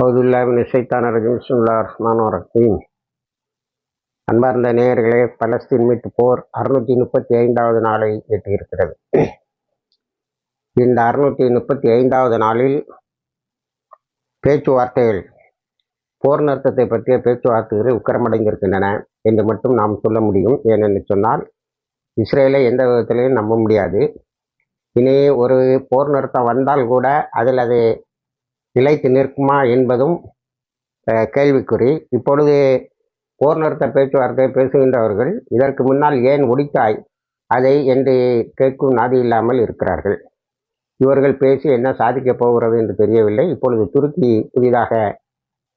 அவுதுல்லாவின் இசைத்தான ரஜிம்சுல்லா ரஹ்மான் ரஹீம். அன்பார்ந்த நேயர்களே பலஸ்தீன் மீட்டு போர் அறுநூற்றி முப்பத்தி ஐந்தாவது நாளை எட்டியிருக்கிறது. இந்த அறுநூற்றி முப்பத்தி ஐந்தாவது நாளில் பேச்சுவார்த்தைகள் போர் நிறுத்தத்தை பற்றிய பேச்சுவார்த்தைகள் உக்கரமடைந்திருக்கின்றன என்று மட்டும் நாம் சொல்ல முடியும். ஏனென்று சொன்னால் இஸ்ரேலை எந்த விதத்திலையும் நம்ப முடியாது. இனி ஒரு போர் நிறுத்தம் வந்தால் கூட அதில் அது நிலைத்து நிற்குமா என்பதும் கேள்விக்குறி. இப்பொழுது போர் நிறுத்த பேச்சுவார்த்தை பேசுகின்றவர்கள் இதற்கு முன்னால் ஏன் ஒடித்தாய்? அதை என்று கேட்கும் நாதி இல்லாமல் இருக்கிறார்கள். இவர்கள் பேசி என்ன சாதிக்கப் போகிறது என்று தெரியவில்லை. இப்பொழுது துருக்கி புதிதாக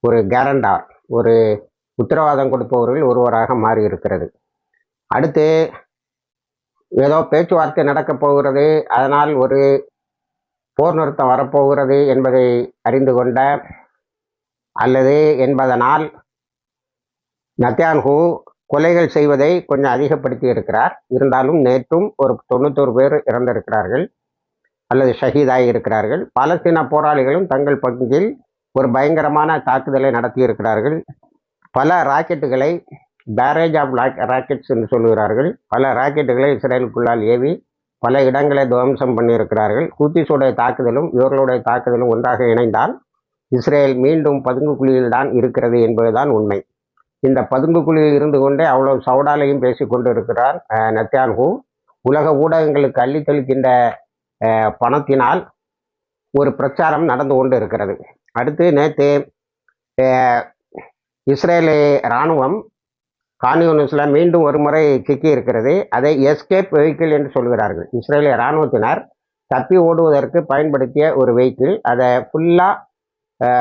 ஒரு கேரண்டார் ஒரு உத்தரவாதம் கொடுப்பவர்கள் ஒருவராக மாறி இருக்கிறது அடுத்து ஏதோ பேச்சுவார்த்தை நடக்கப் போகிறது. அதனால் ஒரு போர் நிறுத்தம் வரப்போகிறது என்பதை அறிந்து கொண்ட அல்லது என்பதனால் நத்தியான்ஹூ கொலைகள் செய்வதை கொஞ்சம் அதிகப்படுத்தி இருக்கிறார். இருந்தாலும் நேற்றும் ஒரு தொண்ணூத்தோரு பேர் இறந்திருக்கிறார்கள். அல்லது ஷஹீதாகி இருக்கிறார்கள். பாலஸ்தீன போராளிகளும் தங்கள் பங்கில் ஒரு பயங்கரமான தாக்குதலை நடத்தியிருக்கிறார்கள். பல ராக்கெட்டுகளை பேரேஜ் ஆஃப் ராக்கெட்ஸ் என்று சொல்கிறார்கள் பல ராக்கெட்டுகளை இஸ்ரேலுக்குள்ளால் ஏவி பல இடங்களை துவம்சம் பண்ணியிருக்கிறார்கள். கூத்திஸுடைய தாக்குதலும் இவர்களுடைய தாக்குதலும் ஒன்றாக இணைந்தால் இஸ்ரேல் மீண்டும் பதுங்கு குழியில் தான் இருக்கிறது என்பதுதான் உண்மை. இந்த பதுங்கு குழியில் இருந்து கொண்டே அவ்வளவு சவுடாலையும் பேசி கொண்டிருக்கிறார் அஹ், நெத்தன்யாகு. உலக ஊடகங்களுக்கு அள்ளித்தளிக்கின்ற பணத்தினால் ஒரு பிரச்சாரம் நடந்து கொண்டு இருக்கிறது அடுத்து நேற்று இஸ்ரேலி இராணுவம் கான்யூனிஸில் மீண்டும் ஒரு முறை சிக்கி இருக்கிறது. அதை எஸ்கேப் வெஹிக்கிள் என்று சொல்கிறார்கள். இஸ்ரேலிய இராணுவத்தினர் தப்பி ஓடுவதற்கு பயன்படுத்திய ஒரு வெஹிக்கிள் அதை ஃபுல்லாக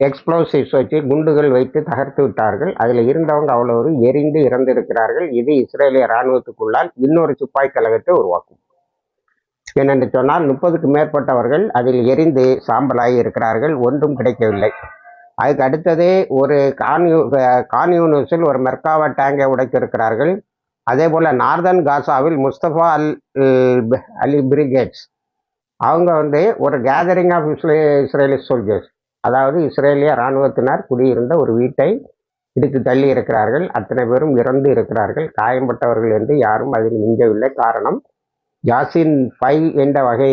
எக்ஸ்ப்ளோசிவ்ஸ் வச்சு குண்டுகள் வைத்து தகர்த்து விட்டார்கள். அதில் இருந்தவங்க அவ்வளோ எரிந்து இறந்திருக்கிறார்கள். இது இஸ்ரேலிய இராணுவத்துக்குள்ளால் இன்னொரு சிப்பாய் கழகத்தை உருவாக்கும். ஏனென்று சொன்னால் முப்பதுக்கு மேற்பட்டவர்கள் அதில் எரிந்து சாம்பலாகி இருக்கிறார்கள். ஒன்றும் கிடைக்கவில்லை. அதுக்கு அடுத்தது ஒரு கான்யூ கான்யூனிஸில் ஒரு மெர்காவா டேங்கை உடைத்திருக்கிறார்கள். அதே போல் நார்தன் காசாவில் முஸ்தபா அல் அலி பிரிகேட்ஸ். அவங்க வந்து ஒரு கேதரிங் ஆஃப் இஸ்ரே இஸ்ரேலி சோல்ஜர்ஸ் அதாவது இஸ்ரேலிய இராணுவத்தினர் குடியிருந்த ஒரு வீட்டை இடித்து தள்ளி இருக்கிறார்கள். அத்தனை பேரும் இறந்து இருக்கிறார்கள். காயம்பட்டவர்கள் என்று யாரும் அதில் மிஞ்சவில்லை. காரணம் யாசின் ஃபைவ் என்ற வகை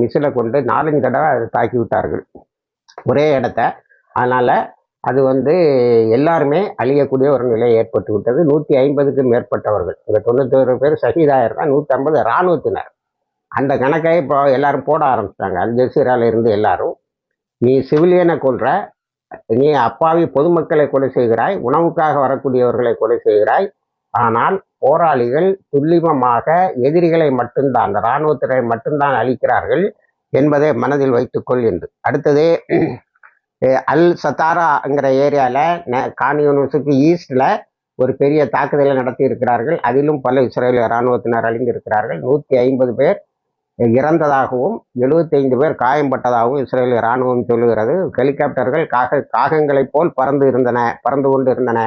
மிசிலை கொண்டு நாலஞ்சு தடவை அதை தாக்கிவிட்டார்கள். ஒரே இடத்த அதனால் அது வந்து எல்லாருமே அழியக்கூடிய ஒரு நிலை ஏற்பட்டு விட்டது. நூற்றி ஐம்பதுக்கு மேற்பட்டவர்கள். இந்த தொண்ணூத்தோரு பேர் சகிதாயிருக்கா நூற்றி ஐம்பது இராணுவத்தினர். அந்த கணக்கை இப்போ எல்லாரும் போட ஆரம்பிச்சிட்டாங்க. அல் ஜசீரால இருந்து எல்லாரும். நீ சிவிலியனை கொள்ற நீ அப்பாவி பொதுமக்களை கொலை செய்கிறாய் உணவுக்காக வரக்கூடியவர்களை கொலை செய்கிறாய். ஆனால் போராளிகள் துல்லியமாக எதிரிகளை மட்டும்தான் அந்த இராணுவத்தினரை மட்டும்தான் அழிக்கிறார்கள் என்பதை மனதில் வைத்துக்கொள் என்று. அடுத்தது அல் சத்தாராங்கிற ஏரியாவில் கான்யூனிஸுக்கு ஈஸ்டில் ஒரு பெரிய தாக்குதலை நடத்தி இருக்கிறார்கள். அதிலும் பல இஸ்ரேலிய இராணுவத்தினர் அழிந்திருக்கிறார்கள். நூற்றி ஐம்பது பேர் இறந்ததாகவும் எழுபத்தைந்து பேர் காயம்பட்டதாகவும் இஸ்ரேலிய இராணுவம் சொல்லுகிறது. ஹெலிகாப்டர்கள் காக காகங்களைப் போல் பறந்து இருந்தன பறந்து கொண்டு இருந்தன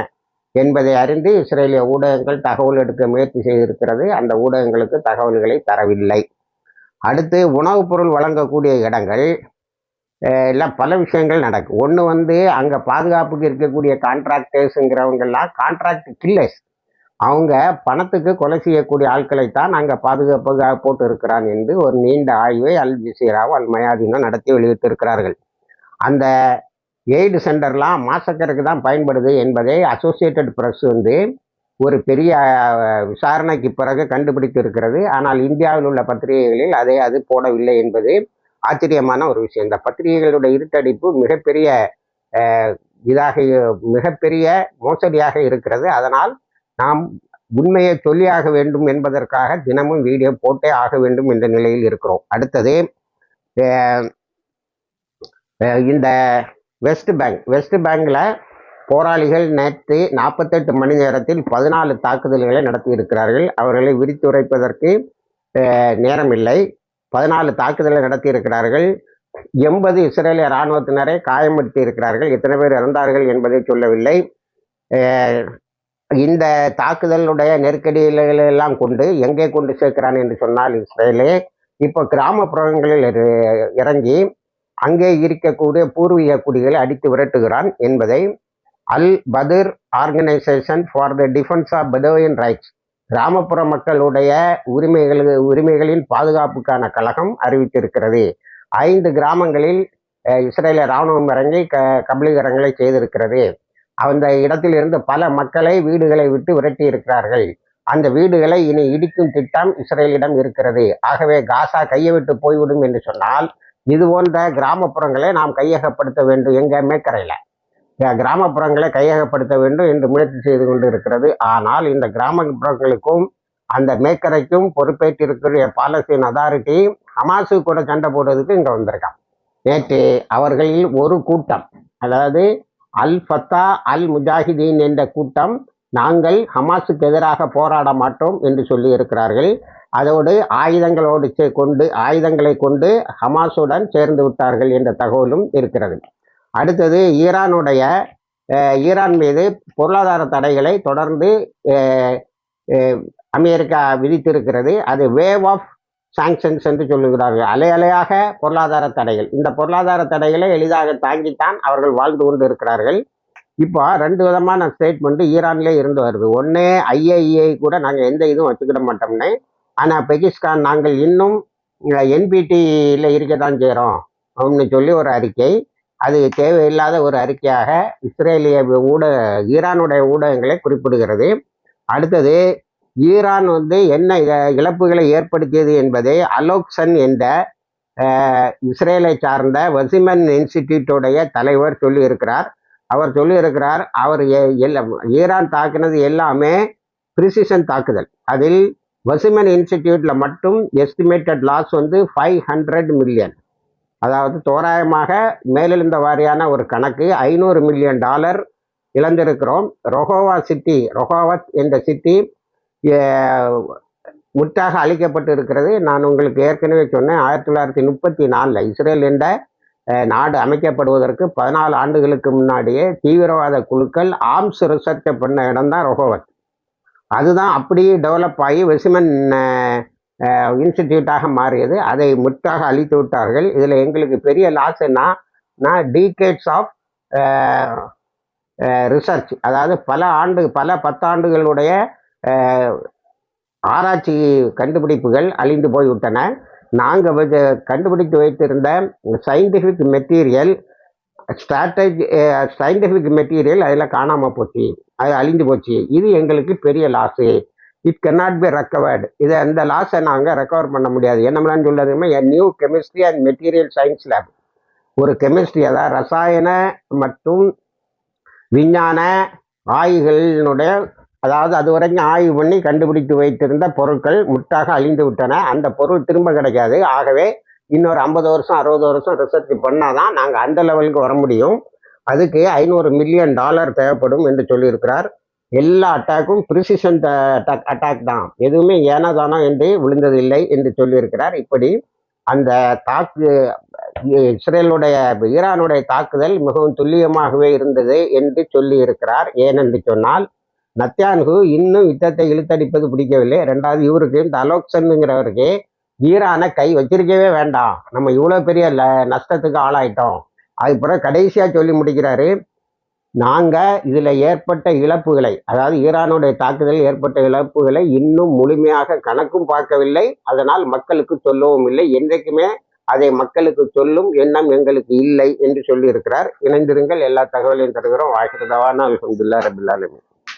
என்பதை அறிந்து இஸ்ரேலிய ஊடகங்கள் தகவல் எடுக்க முயற்சி செய்திருக்கிறது. அந்த ஊடகங்களுக்கு தகவல்களை தரவில்லை. அடுத்து உணவுப் பொருள் வழங்கக்கூடிய இடங்கள். எல்லாம் பல விஷயங்கள் நடக்கும் ஒன்று வந்து அங்கே பாதுகாப்புக்கு இருக்கக்கூடிய கான்ட்ராக்டர்ஸுங்கிறவங்கெல்லாம் கான்ட்ராக்ட் கில்லர்ஸ். அவங்க பணத்துக்கு கொலை செய்யக்கூடிய ஆட்களை தான் அங்கே பாதுகாப்பாக போட்டு இருக்கிறான் என்று ஒரு நீண்ட ஆய்வை அல் ஜிசீராவும் அல் மயாதீனும் நடத்தி வெளியிட்டிருக்கிறார்கள். அந்த எய்டு சென்டர்லாம் மாசக்கருக்கு தான் பயன்படுது என்பதை அசோசியேட்டட் பிரஸ் வந்து ஒரு பெரிய விசாரணைக்கு பிறகு கண்டுபிடித்து இருக்கிறது ஆனால் இந்தியாவில் உள்ள பத்திரிகைகளில் அதை அது போடவில்லை என்பது ஆச்சரியமான ஒரு விஷயம். இந்த பத்திரிகைகளோட இருட்டடிப்பு மிகப்பெரிய இதாக மிகப்பெரிய மோசடியாக இருக்கிறது. அதனால் நாம் உண்மையை சொல்லியாக வேண்டும் என்பதற்காக தினமும் வீடியோ போட்டே ஆக வேண்டும் என்ற நிலையில் இருக்கிறோம். அடுத்தது இந்த வெஸ்ட் பேங்க். வெஸ்ட் பேங்கில் போராளிகள் நேற்று நாற்பத்தெட்டு மணி நேரத்தில் பதினாலு தாக்குதல்களை நடத்தி இருக்கிறார்கள் அவர்களை விரித்துரைப்பதற்கு நேரமில்லை. பதினாலு தாக்குதலை நடத்தி இருக்கிறார்கள் எண்பது இஸ்ரேலிய இராணுவத்தினரை காயப்படுத்தி இருக்கிறார்கள் எத்தனை பேர் இறந்தார்கள் என்பதை சொல்லவில்லை. இந்த தாக்குதலுடைய நெருக்கடிகளெல்லாம் கொண்டு எங்கே கொண்டு சேர்க்கிறான் என்று சொன்னால் இஸ்ரேலே. இப்போ கிராமப்புறங்களில் இரு- இறங்கி அங்கே இருக்கக்கூடிய பூர்வீக குடிகளை அடித்து விரட்டுகிறான் என்பதை Al Badir organisation for the defence of Bedouin rights கிராமப்புற மக்களுடைய உரிமைகள் உரிமைகளின் பாதுகாப்புக்கான கழகம் அறிவித்திருக்கிறது. ஐந்து கிராமங்களில் இஸ்ரேல இராணுவம் ராணுவம் இறங்கி க கபலீகரங்களை செய்திருக்கிறது. அந்த இடத்தில் இருந்து பல மக்களை வீடுகளை விட்டு விரட்டி இருக்கிறார்கள் அந்த வீடுகளை இனி இடிக்கும் திட்டம் இஸ்ரேலிடம் இருக்கிறது. ஆகவே காசா கையை விட்டு போய்விடும் என்று சொன்னால் இது போன்ற கிராமப்புறங்களை நாம் கையகப்படுத்த வேண்டும் எங்க மேக்கரையில் கிராமப்புறங்களை கையகப்படுத்த வேண்டும் என்று முயற்சி செய்து கொண்டு இருக்கிறது ஆனால் இந்த கிராமப்புறங்களுக்கும் அந்த மேக்கரைக்கும் பொறுப்பேற்றிருக்கிற பாலஸ்தீன் அதாரிட்டி ஹமாஸு கூட சண்டை போடுறதுக்கு இங்கே வந்திருக்கான் நேற்று அவர்களில் ஒரு கூட்டம் அதாவது அல் ஃபத்தா அல் முஜாஹிதீன் என்ற கூட்டம் நாங்கள் ஹமாஸுக்கு எதிராக போராட மாட்டோம் என்று சொல்லி இருக்கிறார்கள் அதோடு ஆயுதங்களோடு சே- கொண்டு ஆயுதங்களை கொண்டு ஹமாஸுடன் சேர்ந்து விட்டார்கள் என்ற தகவலும் இருக்கிறது. அடுத்தது ஈரானுடைய ஈரான் மீது பொருளாதார தடைகளை தொடர்ந்து அமெரிக்கா விதித்திருக்கிறது. அது வேவ் ஆஃப் சாங்ஷன்ஸ் என்று சொல்லுகிறார்கள். அலை அலையாக பொருளாதார தடைகள். இந்த பொருளாதார தடைகளை எளிதாக தாங்கித்தான் அவர்கள் வாழ்ந்து கொண்டு இருக்கிறார்கள் இப்போ ரெண்டு விதமான ஸ்டேட்மெண்ட் ஈரான்லேயே இருந்து வருது. ஒன்று ஐஏஇஐ கூட நாங்கள் எந்த இதுவும் வச்சுக்கிட மாட்டோம்னு. ஆனால் பெகிஸ்கான் நாங்கள் இன்னும் என்பிடியில் இருக்க தான் செய்கிறோம் அப்படின்னு சொல்லி ஒரு அறிக்கை. அது தேவையில்லாத ஒரு அறிக்கையாக இஸ்ரேலிய ஊடக ஈரானுடைய ஊடகங்களை குறிப்பிடுகிறது. அடுத்தது ஈரான் வந்து என்ன இ- இழப்புகளை ஏற்படுத்தியது என்பதை அலோக்சன் என்ற இஸ்ரேலை சார்ந்த வசிமன் இன்ஸ்டிடியூட்டோடைய தலைவர் சொல்லியிருக்கிறார். அவர் சொல்லியிருக்கிறார் அவர் எ- எல்லாம் ஈரான் தாக்குனது எல்லாமே பிரிசிஷன் தாக்குதல். அதில் வசிமன் இன்ஸ்டிடியூட்டில் மட்டும் எஸ்டிமேட்டட் லாஸ் வந்து ஃபைவ் ஹண்ட்ரட் மில்லியன் அதாவது தோராயமாக மேலெழுந்த வாரியான ஒரு கணக்கு ஐநூறு மில்லியன் டாலர் இழந்திருக்கிறோம். ரொஹோவா சிட்டி ரொஹோவத் என்ற சிட்டி முற்றாக அழிக்கப்பட்டு இருக்கிறது நான் உங்களுக்கு ஏற்கனவே சொன்னேன் ஆயிரத்தி தொள்ளாயிரத்தி முப்பத்தி நாலில் இஸ்ரேல் என்ற நாடு அமைக்கப்படுவதற்கு பதினாலு ஆண்டுகளுக்கு முன்னாடியே தீவிரவாத குழுக்கள் ஆம்ஸ் ரிசர்ச்சை பண்ண இடம்தான் ரொஹோவத் அதுதான் அப்படியே டெவலப் ஆகி வெசிமன் இன்ஸ்டிடியூட்டாக மாறியது. அதை முற்றாக அழித்து விட்டார்கள். இதில் எங்களுக்கு பெரிய லாஸ் என்ன நான் டீகேட்ஸ் ஆஃப் ரிசர்ச் அதாவது பல ஆண்டு பல பத்தாண்டுகளுடைய ஆராய்ச்சி கண்டுபிடிப்புகள் அழிந்து போய்விட்டன. நாங்கள் கண்டுபிடித்து வைத்திருந்த scientific material strategy scientific material அதில் காணாமல் போச்சு. அது அழிந்து போச்சு. இது எங்களுக்கு பெரிய loss it cannot be recovered இதை அந்த லாஸை நாங்கள் ரெக்கவர் பண்ண முடியாது. என்னமெல்லாம் என் new chemistry and material science lab ஒரு கெமிஸ்ட்ரி அதாவது ரசாயன மற்றும் விஞ்ஞான ஆய்வுகளினுடைய அதாவது அது வரைக்கும் ஆய்வு பண்ணி கண்டுபிடித்து வைத்திருந்த பொருட்கள் முட்டாக அழிந்து விட்டன. அந்த பொருள் திரும்ப கிடைக்காது. ஆகவே இன்னொரு ஐம்பது வருஷம் அறுபது வருஷம் ரிசர்ச் பண்ணாதான் நாங்கள் அந்த லெவலுக்கு வர முடியும். அதுக்கு ஐநூறு மில்லியன் டாலர் தேவைப்படும் என்று சொல்லியிருக்கிறார். எல்லா அட்டாக்கும் ப்ரிசிஷன் அட்டாக் அட்டாக் தான். எதுவுமே ஏனதானோ என்று விழுந்ததில்லை என்று சொல்லியிருக்கிறார். இப்படி அந்த தாக்கு இஸ்ரேலுடைய ஈரானுடைய தாக்குதல் மிகவும் துல்லியமாகவே இருந்தது என்று சொல்லியிருக்கிறார். ஏனென்று சொன்னால் நத்தியான்கு இன்னும் யுத்தத்தை இழுத்தடிப்பது பிடிக்கவில்லை. ரெண்டாவது இவருக்கு இந்த அலோக்சன்ங்கிறவருக்கு ஈரானை கை வச்சிருக்கவே வேண்டாம். நம்ம இவ்வளோ பெரிய ல நஷ்டத்துக்கு ஆளாயிட்டோம். அதுக்கப்புறம் கடைசியாக சொல்லி முடிக்கிறாரு நாங்கள் இதில் ஏற்பட்ட இழப்புகளை அதாவது ஈரானுடைய தாக்குதலில் ஏற்பட்ட இழப்புகளை இன்னும் முழுமையாக கணக்கும் பார்க்கவில்லை. அதனால் மக்களுக்கு சொல்லவும் இல்லை. என்றைக்குமே அதை மக்களுக்கு சொல்லும் எண்ணம் எங்களுக்கு இல்லை என்று சொல்லியிருக்கிறார். இணைந்திருங்கள். எல்லா தகவலையும் தருகிறோம். வாழ்க்கை தவான. அல்ஹம்துல்லா ரபில்